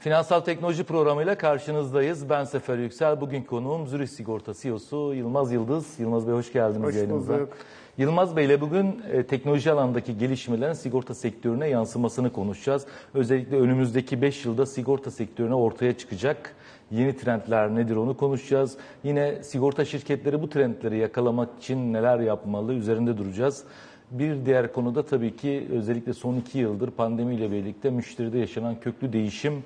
Finansal Teknoloji programıyla karşınızdayız. Ben Sefer Yüksel. Bugün konuğum Zürih Sigorta CEO'su Yılmaz Yıldız. Yılmaz Bey hoş geldiniz Hoş yayınımıza. bulduk. Yılmaz Bey ile bugün e, teknoloji alanındaki gelişmelerin sigorta sektörüne yansımasını konuşacağız. Özellikle önümüzdeki 5 yılda sigorta sektörüne ortaya çıkacak yeni trendler nedir onu konuşacağız. Yine sigorta şirketleri bu trendleri yakalamak için neler yapmalı üzerinde duracağız. Bir diğer konuda tabii ki özellikle son iki yıldır pandemiyle birlikte müşteride yaşanan köklü değişim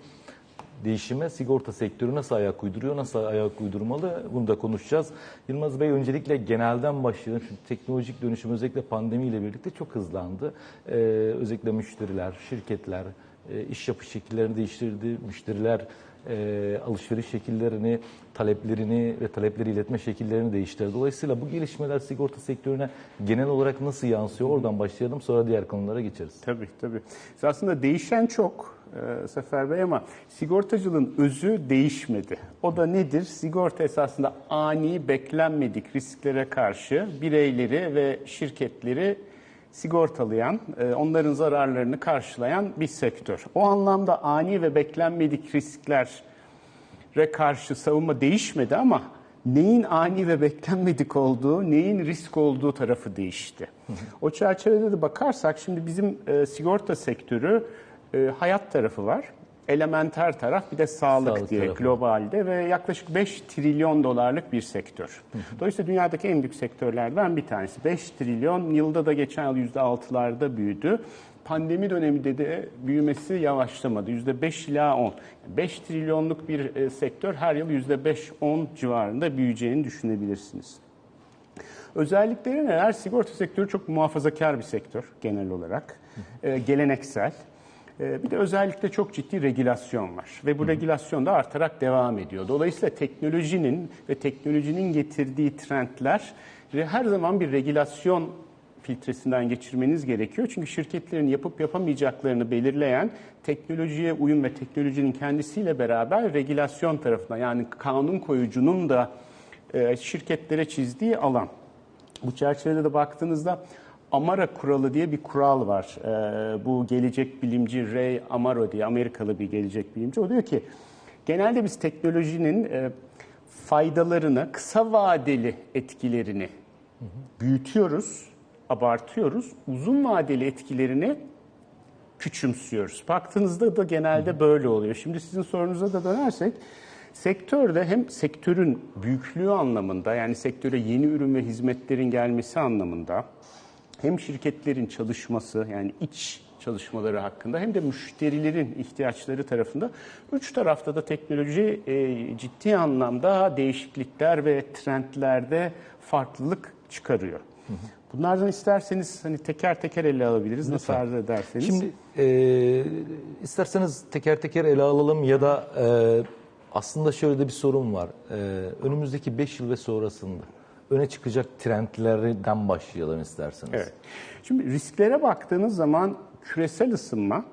değişime sigorta sektörü nasıl ayak uyduruyor, nasıl ayak uydurmalı bunu da konuşacağız. Yılmaz Bey öncelikle genelden başlayalım. Şu teknolojik dönüşüm özellikle pandemiyle birlikte çok hızlandı. Ee, özellikle müşteriler, şirketler e, iş yapış şekillerini değiştirdi. Müşteriler e, alışveriş şekillerini, taleplerini ve talepleri iletme şekillerini değiştirdi. Dolayısıyla bu gelişmeler sigorta sektörüne genel olarak nasıl yansıyor? Oradan başlayalım sonra diğer konulara geçeriz. Tabii tabii. Aslında değişen çok e, Sefer Bey ama sigortacılığın özü değişmedi. O da nedir? Sigorta esasında ani, beklenmedik risklere karşı bireyleri ve şirketleri sigortalayan, e, onların zararlarını karşılayan bir sektör. O anlamda ani ve beklenmedik risklere karşı savunma değişmedi ama neyin ani ve beklenmedik olduğu, neyin risk olduğu tarafı değişti. O çerçevede de bakarsak şimdi bizim e, sigorta sektörü e, hayat tarafı var. Elementer taraf bir de sağlık, Sağlık diye tarafı. globalde ve yaklaşık 5 trilyon dolarlık bir sektör. Dolayısıyla dünyadaki en büyük sektörlerden bir tanesi. 5 trilyon yılda da geçen yıl %6'larda büyüdü. Pandemi döneminde de büyümesi yavaşlamadı. %5 ila 10. 5 trilyonluk bir e, sektör her yıl %5-10 civarında büyüyeceğini düşünebilirsiniz. Özellikleri neler? Sigorta sektörü çok muhafazakar bir sektör genel olarak. Ee, geleneksel. Ee, bir de özellikle çok ciddi regülasyon var. Ve bu regülasyon da artarak devam ediyor. Dolayısıyla teknolojinin ve teknolojinin getirdiği trendler her zaman bir regülasyon filtresinden geçirmeniz gerekiyor. Çünkü şirketlerin yapıp yapamayacaklarını belirleyen teknolojiye uyum ve teknolojinin kendisiyle beraber regülasyon tarafından yani kanun koyucunun da e, şirketlere çizdiği alan. Bu çerçevede de baktığınızda Amara kuralı diye bir kural var. Ee, bu gelecek bilimci Ray Amaro diye Amerikalı bir gelecek bilimci. O diyor ki genelde biz teknolojinin e, faydalarını, kısa vadeli etkilerini büyütüyoruz, abartıyoruz. Uzun vadeli etkilerini küçümsüyoruz. Baktığınızda da genelde böyle oluyor. Şimdi sizin sorunuza da dönersek sektörde hem sektörün büyüklüğü anlamında yani sektöre yeni ürün ve hizmetlerin gelmesi anlamında hem şirketlerin çalışması yani iç çalışmaları hakkında hem de müşterilerin ihtiyaçları tarafında üç tarafta da teknoloji e, ciddi anlamda değişiklikler ve trendlerde farklılık çıkarıyor. Bunlardan isterseniz hani teker teker ele alabiliriz. Nasıl Lütfen. arzu ederseniz. Şimdi e, isterseniz teker teker ele alalım ya da e, aslında şöyle de bir sorun var. E, önümüzdeki 5 yıl ve sonrasında öne çıkacak trendlerden başlayalım isterseniz. Evet. Şimdi risklere baktığınız zaman küresel ısınma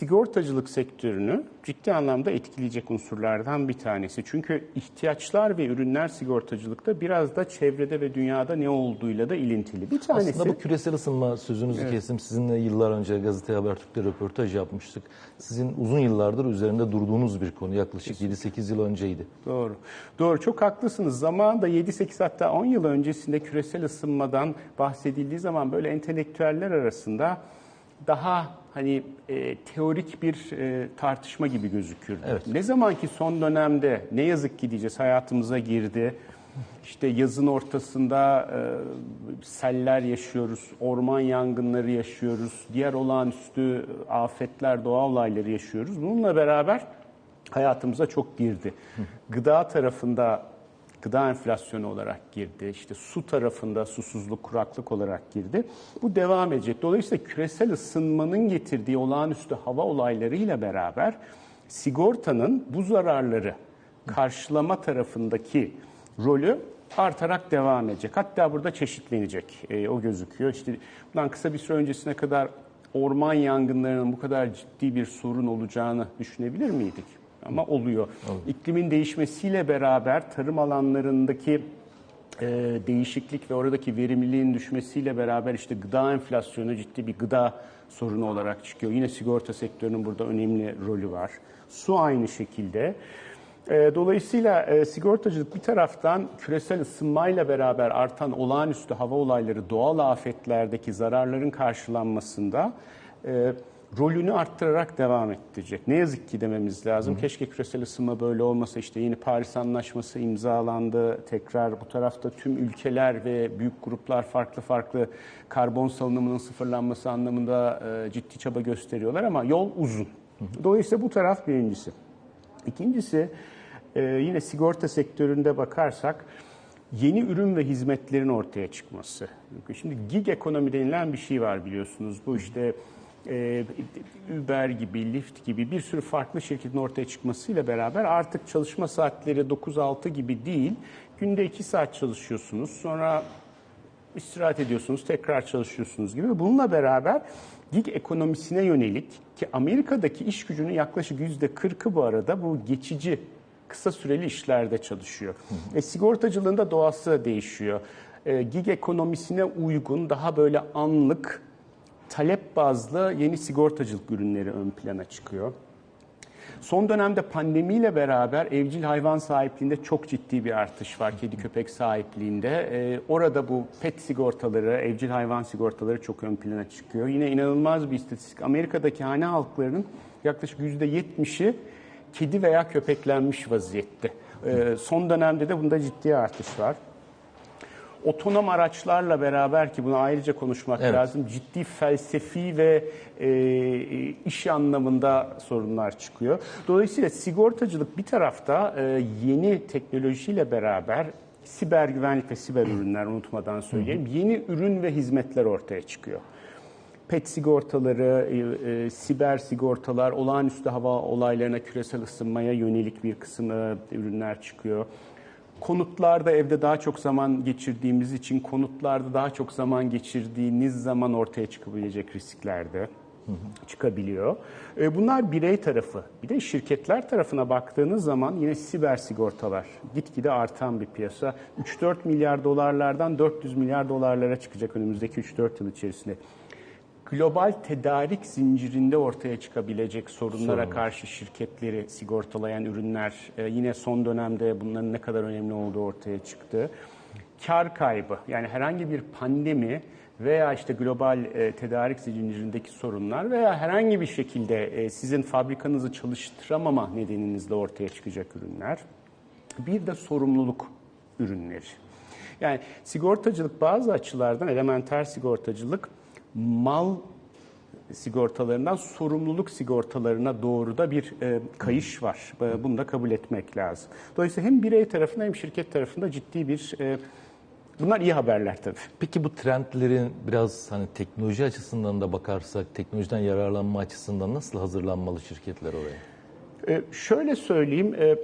sigortacılık sektörünü ciddi anlamda etkileyecek unsurlardan bir tanesi. Çünkü ihtiyaçlar ve ürünler sigortacılıkta biraz da çevrede ve dünyada ne olduğuyla da ilintili. Bir tanesi Aslında bu küresel ısınma sözünüzü kestim. Sizinle yıllar önce gazete Habertürk'te röportaj yapmıştık. Sizin uzun yıllardır üzerinde durduğunuz bir konu. Yaklaşık 7-8 yıl önceydi. Doğru. Doğru. Çok haklısınız. Zamanında 7-8 hatta 10 yıl öncesinde küresel ısınmadan bahsedildiği zaman böyle entelektüeller arasında daha hani e, teorik bir e, tartışma gibi gözükürdü. Evet. Ne zaman ki son dönemde ne yazık ki diyeceğiz hayatımıza girdi. İşte yazın ortasında e, seller yaşıyoruz, orman yangınları yaşıyoruz, diğer olağanüstü afetler, doğa olayları yaşıyoruz. Bununla beraber hayatımıza çok girdi. Gıda tarafında gıda enflasyonu olarak girdi. İşte su tarafında susuzluk, kuraklık olarak girdi. Bu devam edecek. Dolayısıyla küresel ısınmanın getirdiği olağanüstü hava olaylarıyla beraber sigortanın bu zararları karşılama tarafındaki rolü artarak devam edecek. Hatta burada çeşitlenecek. E, o gözüküyor. İşte bundan kısa bir süre öncesine kadar orman yangınlarının bu kadar ciddi bir sorun olacağını düşünebilir miydik? Ama oluyor. İklimin değişmesiyle beraber tarım alanlarındaki e, değişiklik ve oradaki verimliliğin düşmesiyle beraber işte gıda enflasyonu ciddi bir gıda sorunu olarak çıkıyor. Yine sigorta sektörünün burada önemli rolü var. Su aynı şekilde. E, Dolayısıyla e, sigortacılık bir taraftan küresel ısınmayla beraber artan olağanüstü hava olayları, doğal afetlerdeki zararların karşılanmasında e, rolünü arttırarak devam ettirecek. Ne yazık ki dememiz lazım. Keşke küresel ısınma böyle olmasa. İşte yeni Paris Anlaşması imzalandı. Tekrar bu tarafta tüm ülkeler ve büyük gruplar farklı farklı karbon salınımının sıfırlanması anlamında e, ciddi çaba gösteriyorlar ama yol uzun. Dolayısıyla bu taraf birincisi. İkincisi e, yine sigorta sektöründe bakarsak yeni ürün ve hizmetlerin ortaya çıkması. Şimdi gig ekonomi denilen bir şey var biliyorsunuz. Bu işte e, Uber gibi, Lyft gibi bir sürü farklı şirketin ortaya çıkmasıyla beraber artık çalışma saatleri 9-6 gibi değil. Günde 2 saat çalışıyorsunuz. Sonra istirahat ediyorsunuz, tekrar çalışıyorsunuz gibi. Bununla beraber gig ekonomisine yönelik ki Amerika'daki iş gücünün yaklaşık yüzde 40'ı bu arada bu geçici kısa süreli işlerde çalışıyor. E, sigortacılığın da doğası değişiyor. E, gig ekonomisine uygun daha böyle anlık talep bazlı yeni sigortacılık ürünleri ön plana çıkıyor. Son dönemde pandemiyle beraber evcil hayvan sahipliğinde çok ciddi bir artış var kedi köpek sahipliğinde. Ee, orada bu pet sigortaları, evcil hayvan sigortaları çok ön plana çıkıyor. Yine inanılmaz bir istatistik. Amerika'daki hane halklarının yaklaşık %70'i kedi veya köpeklenmiş vaziyette. Ee, son dönemde de bunda ciddi artış var. Otonom araçlarla beraber ki bunu ayrıca konuşmak Evet. lazım. Ciddi felsefi ve e, iş anlamında sorunlar çıkıyor. Dolayısıyla sigortacılık bir tarafta e, yeni teknolojiyle beraber siber güvenlik ve siber ürünler unutmadan söyleyeyim. Yeni ürün ve hizmetler ortaya çıkıyor pet sigortaları, e, e, siber sigortalar, olağanüstü hava olaylarına, küresel ısınmaya yönelik bir kısım e, ürünler çıkıyor. Konutlarda evde daha çok zaman geçirdiğimiz için konutlarda daha çok zaman geçirdiğiniz zaman ortaya çıkabilecek risklerde çıkabiliyor. E, Bunlar birey tarafı. Bir de şirketler tarafına baktığınız zaman yine siber sigortalar gitgide artan bir piyasa. 3-4 milyar dolarlardan 400 milyar dolarlara çıkacak önümüzdeki 3-4 yıl içerisinde global tedarik zincirinde ortaya çıkabilecek sorunlara karşı şirketleri sigortalayan ürünler e, yine son dönemde bunların ne kadar önemli olduğu ortaya çıktı. Kar kaybı yani herhangi bir pandemi veya işte global e, tedarik zincirindeki sorunlar veya herhangi bir şekilde e, sizin fabrikanızı çalıştıramama nedeninizle ortaya çıkacak ürünler. Bir de sorumluluk ürünleri. Yani sigortacılık bazı açılardan elementer sigortacılık mal sigortalarından sorumluluk sigortalarına doğru da bir e, kayış var. E, Bunu da kabul etmek lazım. Dolayısıyla hem birey tarafında hem şirket tarafında ciddi bir e, bunlar iyi haberler tabii. Peki bu trendlerin biraz hani teknoloji açısından da bakarsak, teknolojiden yararlanma açısından nasıl hazırlanmalı şirketler oraya? E, şöyle söyleyeyim, e,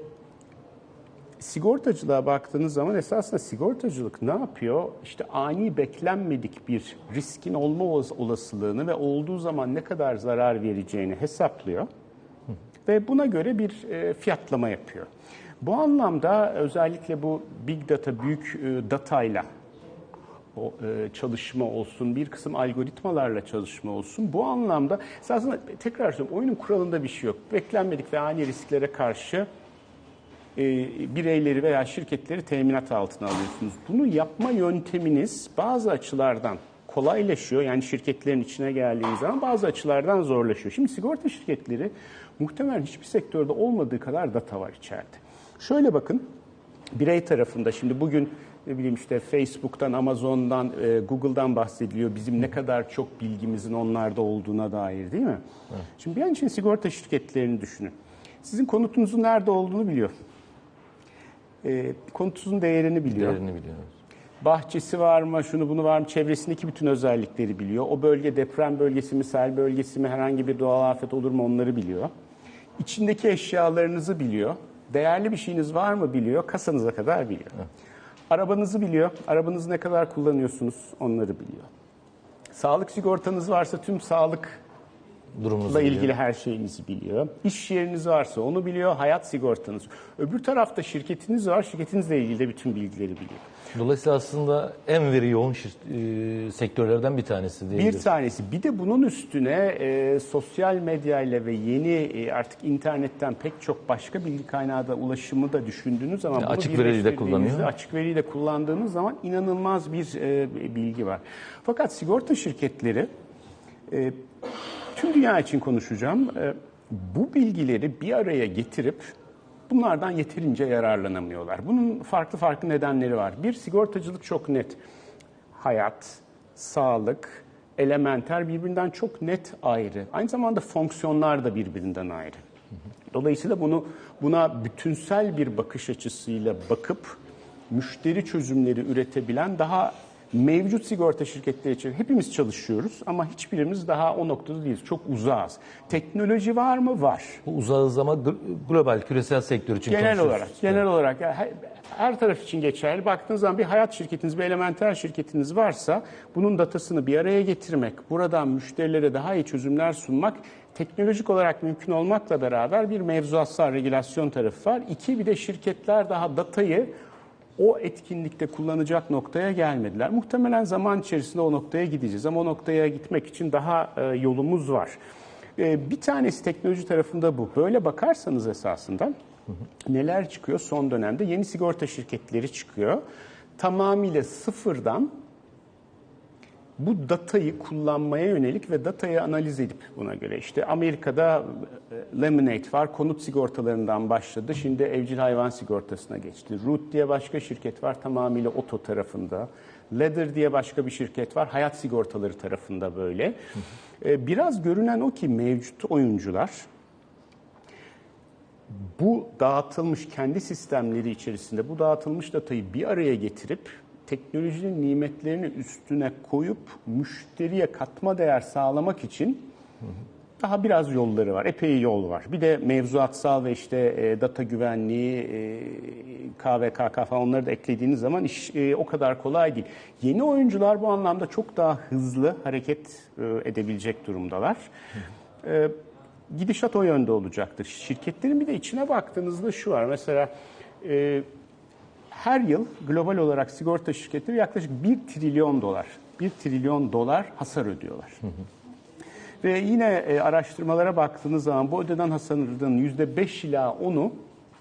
sigortacılığa baktığınız zaman esasında sigortacılık ne yapıyor? İşte ani beklenmedik bir riskin olma olas- olasılığını ve olduğu zaman ne kadar zarar vereceğini hesaplıyor ve buna göre bir e, fiyatlama yapıyor. Bu anlamda özellikle bu big data, büyük e, datayla o e, çalışma olsun, bir kısım algoritmalarla çalışma olsun. Bu anlamda esasında tekrar söylüyorum oyunun kuralında bir şey yok. Beklenmedik ve ani risklere karşı e, bireyleri veya şirketleri teminat altına alıyorsunuz. Bunu yapma yönteminiz bazı açılardan kolaylaşıyor. Yani şirketlerin içine geldiğiniz zaman bazı açılardan zorlaşıyor. Şimdi sigorta şirketleri muhtemelen hiçbir sektörde olmadığı kadar data var içeride. Şöyle bakın, birey tarafında şimdi bugün ne bileyim işte Facebook'tan, Amazon'dan, e, Google'dan bahsediliyor. Bizim ne kadar çok bilgimizin onlarda olduğuna dair değil mi? Şimdi bir an için sigorta şirketlerini düşünün. Sizin konutunuzun nerede olduğunu biliyor. E, konutunuzun değerini biliyor. Değerini biliyoruz. Bahçesi var mı, şunu bunu var mı, çevresindeki bütün özellikleri biliyor. O bölge deprem bölgesi mi, sel bölgesi mi, herhangi bir doğal afet olur mu onları biliyor. İçindeki eşyalarınızı biliyor. Değerli bir şeyiniz var mı biliyor, kasanıza kadar biliyor. Arabanızı biliyor, arabanızı ne kadar kullanıyorsunuz onları biliyor. Sağlık sigortanız varsa tüm sağlık durumunuzu biliyor. ilgili her şeyinizi biliyor. İş yeriniz varsa onu biliyor, hayat sigortanız. Öbür tarafta şirketiniz var, şirketinizle ilgili de bütün bilgileri biliyor. Dolayısıyla aslında en veri yoğun şir- e, sektörlerden bir tanesi Bir diyebiliriz. tanesi. Bir de bunun üstüne e, sosyal medyayla ve yeni e, artık internetten pek çok başka bilgi kaynağı da ulaşımı da düşündüğünüz zaman bunu açık veriyi de birleştirdiğinizde, kullanıyor. Açık veriyi de kullandığınız zaman inanılmaz bir e, bilgi var. Fakat sigorta şirketleri e, tüm dünya için konuşacağım. E, bu bilgileri bir araya getirip bunlardan yeterince yararlanamıyorlar. Bunun farklı farklı nedenleri var. Bir sigortacılık çok net. Hayat, sağlık, elementer birbirinden çok net ayrı. Aynı zamanda fonksiyonlar da birbirinden ayrı. Dolayısıyla bunu buna bütünsel bir bakış açısıyla bakıp müşteri çözümleri üretebilen daha mevcut sigorta şirketleri için hepimiz çalışıyoruz ama hiçbirimiz daha o noktada değiliz. Çok uzağız. Teknoloji var mı? Var. Bu uzağız ama gl- global, küresel sektör için Genel olarak, genel olarak yani her, her taraf için geçerli. Baktığınız zaman bir hayat şirketiniz, bir elementer şirketiniz varsa bunun datasını bir araya getirmek, buradan müşterilere daha iyi çözümler sunmak teknolojik olarak mümkün olmakla beraber bir mevzuatsal regülasyon tarafı var. İki bir de şirketler daha datayı o etkinlikte kullanacak noktaya gelmediler. Muhtemelen zaman içerisinde o noktaya gideceğiz ama o noktaya gitmek için daha e, yolumuz var. E, bir tanesi teknoloji tarafında bu. Böyle bakarsanız esasında neler çıkıyor son dönemde? Yeni sigorta şirketleri çıkıyor. Tamamıyla sıfırdan bu datayı kullanmaya yönelik ve datayı analiz edip buna göre işte Amerika'da e, Lemonade var konut sigortalarından başladı şimdi evcil hayvan sigortasına geçti. Root diye başka şirket var tamamıyla oto tarafında. Leather diye başka bir şirket var hayat sigortaları tarafında böyle. E, Biraz görünen o ki mevcut oyuncular bu dağıtılmış kendi sistemleri içerisinde bu dağıtılmış datayı bir araya getirip teknolojinin nimetlerini üstüne koyup müşteriye katma değer sağlamak için daha biraz yolları var. Epey yol var. Bir de mevzuatsal ve işte e, data güvenliği, e, KVKK falan onları da eklediğiniz zaman iş e, o kadar kolay değil. Yeni oyuncular bu anlamda çok daha hızlı hareket e, edebilecek durumdalar. E, gidişat o yönde olacaktır. Şirketlerin bir de içine baktığınızda şu var. Mesela e, her yıl global olarak sigorta şirketleri yaklaşık 1 trilyon dolar, 1 trilyon dolar hasar ödüyorlar. Ve yine e, araştırmalara baktığınız zaman bu ödenen hasarın %5 ila 10'u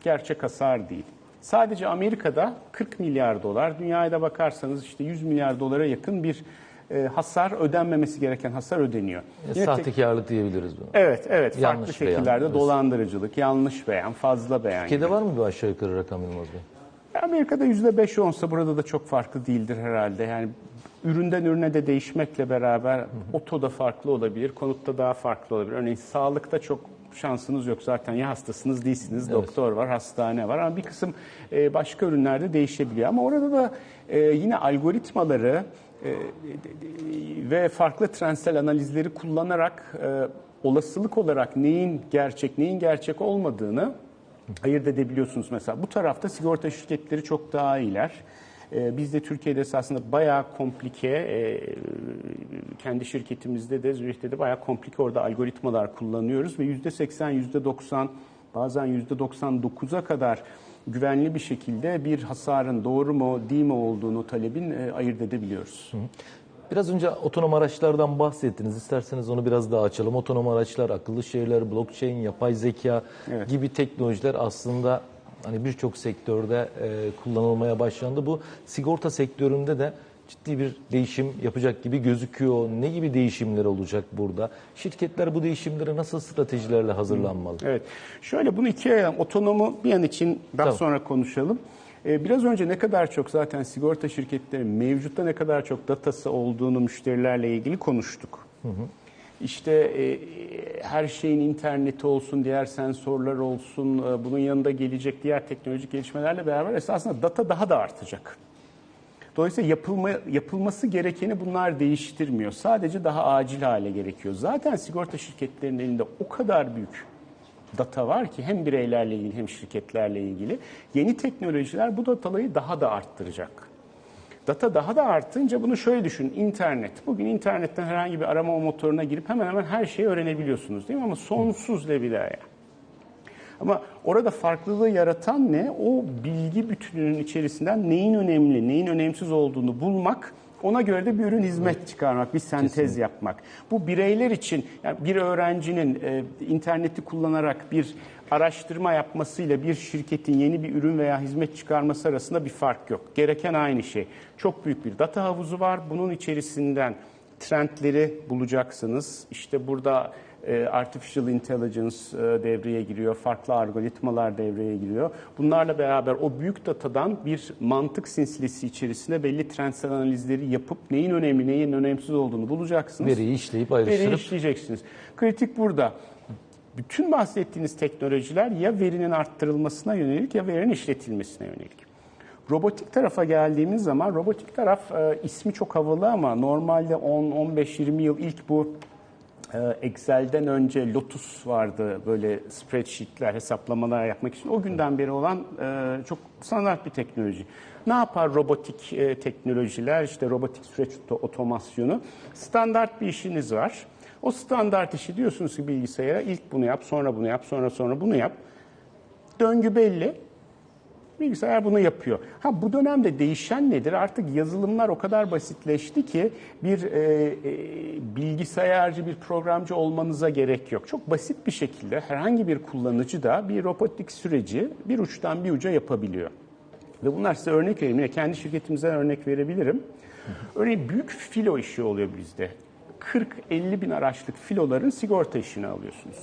gerçek hasar değil. Sadece Amerika'da 40 milyar dolar, dünyaya da bakarsanız işte 100 milyar dolara yakın bir e, hasar ödenmemesi gereken hasar ödeniyor. E, Yine tek- Sahtekarlık diyebiliriz buna. Evet, evet. Farklı Yanlış beyan. şekillerde dolandırıcılık, yanlış beyan, fazla beyan. Türkiye'de var mı bir aşağı yukarı rakam Yılmaz Bey? Amerika'da yüzde beş olsa burada da çok farklı değildir herhalde. Yani üründen ürüne de değişmekle beraber otoda farklı olabilir, konutta daha farklı olabilir. Örneğin sağlıkta çok şansınız yok zaten ya hastasınız değilsiniz, doktor var, hastane var ama bir kısım e, başka ürünlerde değişebiliyor. Ama orada da e, yine algoritmaları e, ve farklı trendsel analizleri kullanarak e, olasılık olarak neyin gerçek, neyin gerçek olmadığını ayırt edebiliyorsunuz mesela. Bu tarafta sigorta şirketleri çok daha iyiler. Ee, Biz de Türkiye'de esasında bayağı komplike, e, kendi şirketimizde de Zürih'te de bayağı komplike orada algoritmalar kullanıyoruz ve %80, %90 bazen %99'a kadar güvenli bir şekilde bir hasarın doğru mu değil mi olduğunu talebin e, ayırt edebiliyoruz. Biraz önce otonom araçlardan bahsettiniz. İsterseniz onu biraz daha açalım. Otonom araçlar, akıllı şehirler, blockchain, yapay zeka Evet. gibi teknolojiler aslında hani birçok sektörde e, kullanılmaya başlandı. Bu sigorta sektöründe de ciddi bir değişim yapacak gibi gözüküyor. Ne gibi değişimler olacak burada? Şirketler bu değişimlere nasıl stratejilerle hazırlanmalı? Evet. Şöyle bunu ikiye ayıralım. Otonomu bir an için daha Tamam. sonra konuşalım. Ee, Biraz önce ne kadar çok zaten sigorta şirketleri mevcutta ne kadar çok datası olduğunu müşterilerle ilgili konuştuk. İşte e, her şeyin interneti olsun, diğer sensörler olsun, e, bunun yanında gelecek diğer teknolojik gelişmelerle beraber esasında data daha da artacak. Dolayısıyla yapılma, yapılması gerekeni bunlar değiştirmiyor. Sadece daha acil hale gerekiyor. Zaten sigorta şirketlerinin elinde o kadar büyük data var ki hem bireylerle ilgili hem şirketlerle ilgili. Yeni teknolojiler bu dataları daha da arttıracak. Data daha da artınca bunu şöyle düşünün. İnternet. Bugün internetten herhangi bir arama motoruna girip hemen hemen her şeyi öğrenebiliyorsunuz değil mi? Ama sonsuz lebilaya. Ama orada farklılığı yaratan ne? O bilgi bütününün içerisinden neyin önemli, neyin önemsiz olduğunu bulmak, ona göre de bir ürün hizmet çıkarmak, bir sentez yapmak. Bu bireyler için yani bir öğrencinin e, interneti kullanarak bir araştırma yapmasıyla bir şirketin yeni bir ürün veya hizmet çıkarması arasında bir fark yok. Gereken aynı şey. Çok büyük bir data havuzu var. Bunun içerisinden trendleri bulacaksınız. İşte burada artificial intelligence e, devreye giriyor, farklı algoritmalar devreye giriyor. Bunlarla beraber o büyük datadan bir mantık sinsilesi içerisinde belli trendsel analizleri yapıp neyin önemli, neyin önemsiz olduğunu bulacaksınız. Veriyi işleyip Veriyi ayrıştırıp işleyeceksiniz. Kritik burada. Bütün bahsettiğiniz teknolojiler ya verinin arttırılmasına yönelik ya verinin işletilmesine yönelik. Robotik tarafa geldiğimiz zaman robotik taraf e, ismi çok havalı ama normalde 10 15 20 yıl ilk bu e, Excel'den önce Lotus vardı böyle spreadsheetler, hesaplamalar yapmak için. O günden beri olan e, çok standart bir teknoloji. Ne yapar robotik e, teknolojiler? İşte robotik süreç oto- otomasyonu. Standart bir işiniz var. O standart işi diyorsunuz ki bilgisayara ilk bunu yap, sonra bunu yap, sonra sonra bunu yap. Döngü belli. Bilgisayar bunu yapıyor. Ha bu dönemde değişen nedir? Artık yazılımlar o kadar basitleşti ki bir e, e, bilgisayarcı, bir programcı olmanıza gerek yok. Çok basit bir şekilde herhangi bir kullanıcı da bir robotik süreci bir uçtan bir uca yapabiliyor. Ve bunlar size örnek vereyim. Yine kendi şirketimizden örnek verebilirim. Örneğin büyük filo işi oluyor bizde. 40-50 bin araçlık filoların sigorta işini alıyorsunuz.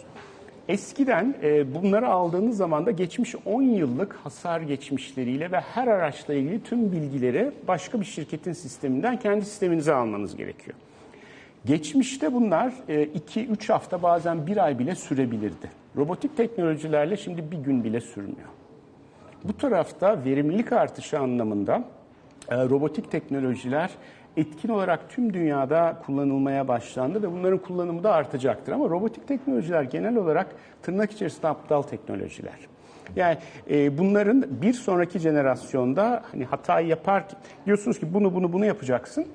Eskiden e, bunları aldığınız zaman da geçmiş 10 yıllık hasar geçmişleriyle ve her araçla ilgili tüm bilgileri başka bir şirketin sisteminden kendi sisteminize almanız gerekiyor. Geçmişte bunlar 2-3 hafta bazen bir ay bile sürebilirdi. Robotik teknolojilerle şimdi bir gün bile sürmüyor. Bu tarafta verimlilik artışı anlamında e, robotik teknolojiler etkin olarak tüm dünyada kullanılmaya başlandı ve bunların kullanımı da artacaktır. Ama robotik teknolojiler genel olarak tırnak içerisinde aptal teknolojiler. Yani e, bunların bir sonraki jenerasyonda hani hatayı yapar diyorsunuz ki bunu bunu bunu yapacaksın.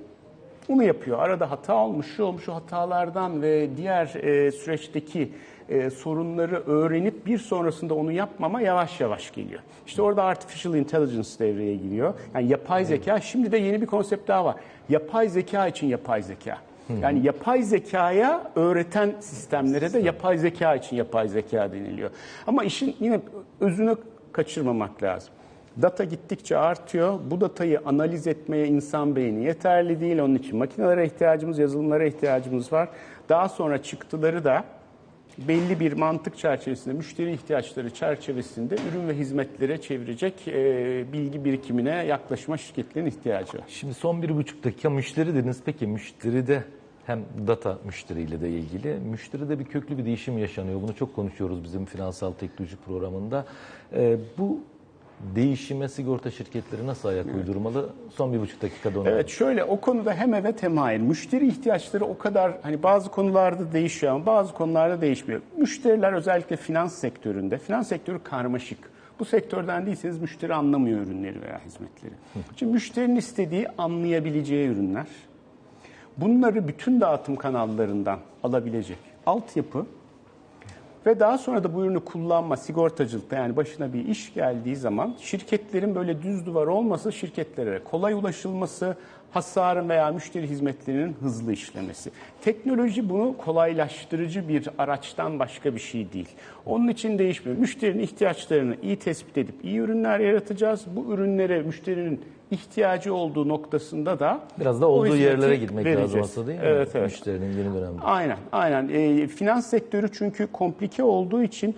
Onu yapıyor. Arada hata olmuş, şu olmuş, o hatalardan ve diğer e, süreçteki e, sorunları öğrenip bir sonrasında onu yapmama yavaş yavaş geliyor. İşte orada artificial intelligence devreye giriyor. Yani yapay zeka. Şimdi de yeni bir konsept daha var. Yapay zeka için yapay zeka. Yani yapay zekaya öğreten sistemlere de yapay zeka için yapay zeka deniliyor. Ama işin yine özünü kaçırmamak lazım. Data gittikçe artıyor. Bu datayı analiz etmeye insan beyni yeterli değil. Onun için makinelere ihtiyacımız, yazılımlara ihtiyacımız var. Daha sonra çıktıları da belli bir mantık çerçevesinde, müşteri ihtiyaçları çerçevesinde ürün ve hizmetlere çevirecek e, bilgi birikimine yaklaşma şirketlerin ihtiyacı var. Şimdi son bir buçuk dakika müşteri dediniz. Peki müşteride hem data müşteriyle de ilgili. Müşteride bir köklü bir değişim yaşanıyor. Bunu çok konuşuyoruz bizim finansal teknoloji programında. Ee, bu değişime sigorta şirketleri nasıl ayak uydurmalı? Son bir buçuk dakikada onu Evet şöyle o konuda hem evet hem hayır. Müşteri ihtiyaçları o kadar hani bazı konularda değişiyor ama bazı konularda değişmiyor. Müşteriler özellikle finans sektöründe, finans sektörü karmaşık. Bu sektörden değilseniz müşteri anlamıyor ürünleri veya hizmetleri. Şimdi müşterinin istediği anlayabileceği ürünler. Bunları bütün dağıtım kanallarından alabilecek altyapı ve daha sonra da bu ürünü kullanma, sigortacılıkta yani başına bir iş geldiği zaman şirketlerin böyle düz duvar olması, şirketlere kolay ulaşılması, hasarın veya müşteri hizmetlerinin hızlı işlemesi. Teknoloji bunu kolaylaştırıcı bir araçtan başka bir şey değil. Onun için değişmiyor. Müşterinin ihtiyaçlarını iyi tespit edip iyi ürünler yaratacağız. Bu ürünlere müşterinin ihtiyacı olduğu noktasında da Biraz da olduğu yerlere gitmek lazım vereceğiz. aslında değil mi? Evet, evet. Müşterinin yeni dönemde. Aynen, aynen. E, finans sektörü çünkü komplike olduğu için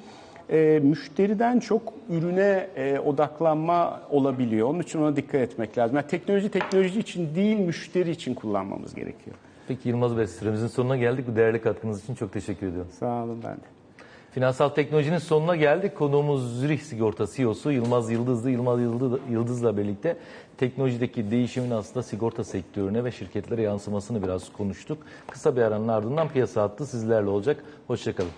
e, müşteriden çok ürüne e, odaklanma olabiliyor. Onun için ona dikkat etmek lazım. Yani teknoloji teknoloji için değil, müşteri için kullanmamız gerekiyor. Peki Yılmaz Bey süremizin sonuna geldik. Bu değerli katkınız için çok teşekkür ediyorum. Sağ olun ben de. Finansal teknolojinin sonuna geldik. Konuğumuz Zürih Sigorta CEO'su Yılmaz Yıldızlı. Yılmaz Yıldız- Yıldız'la birlikte teknolojideki değişimin aslında sigorta sektörüne ve şirketlere yansımasını biraz konuştuk. Kısa bir aranın ardından piyasa hattı sizlerle olacak. Hoşçakalın.